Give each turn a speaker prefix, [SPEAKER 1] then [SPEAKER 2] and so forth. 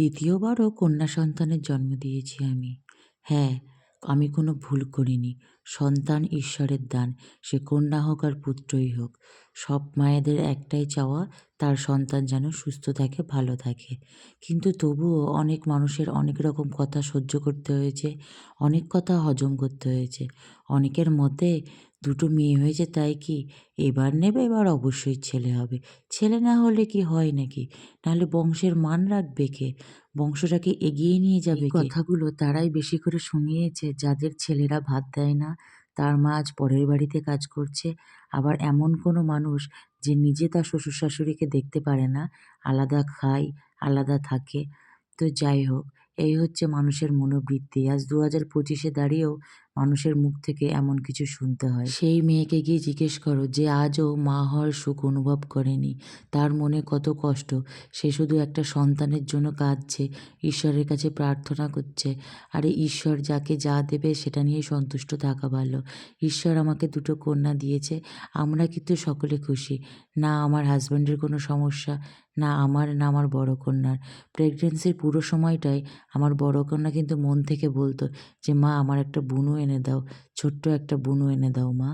[SPEAKER 1] দ্বিতীয়বারও কন্যা সন্তানের জন্ম দিয়েছি আমি। হ্যাঁ আমি কোনো ভুল করিনি। সন্তান ঈশ্বরের দান, সে কন্যা হোক আর পুত্রই হোক। সব মায়েদের একটাই চাওয়া তার সন্তান যেন সুস্থ থাকে ভালো থাকে। কিন্তু তবুও অনেক মানুষের অনেক রকম কথা সহ্য করতে হয়েছে অনেক কথা হজম করতে হয়েছে। অনেকের মতে দুটো মেয়ে হয়েছে তাই কি এবার নেবে এবার অবশ্যই ছেলে হবে। ছেলে না হলে কি হয় নাকি? নাহলে বংশের মান রাখবে কে? বংশটাকে এগিয়ে নিয়ে যাবে কথাগুলো তারাই বেশি করে শুনিয়েছে যাদের ছেলেরা ভাত দেয় না তার মা আজ পরের বাড়িতে কাজ করছে। আবার এমন কোনো মানুষ যে নিজে তার শ্বশুর শাশুড়িকে দেখতে পারে না। আলাদা খায়, আলাদা থাকে। তো যাই হোক, এই হচ্ছে মানুষের মনোবৃত্তি। আজ দু হাজার পঁচিশে দাঁড়িয়েও মানুষের মুখ থেকে এমন কিছু শুনতে হয়। সেই মেয়েকে গিয়ে জিজ্ঞেস করো যে আজও মা হওয়ার সুখ অনুভব করেনি। তার মনে কত কষ্ট। সে শুধু একটা সন্তানের জন্য কাঁদছে, ঈশ্বরের কাছে প্রার্থনা করছে। আরে ঈশ্বর যাকে যা দেবে সেটা নিয়ে সন্তুষ্ট থাকা ভালো। ঈশ্বর আমাকে দুটো কন্যা দিয়েছে, আমরা কিন্তু সকলে খুশি। না আমার হাজব্যান্ডের কোনো সমস্যা, না আমার না আমার বড় কন্যার। প্রেগনেন্সির পুরো সময়টাই আমার বড় কন্যা কিন্তু মন থেকে বলতো যে, মা, আমার একটা বুনু এনে দাও। ছোট্ট একটা বুনো এনে দাও মা।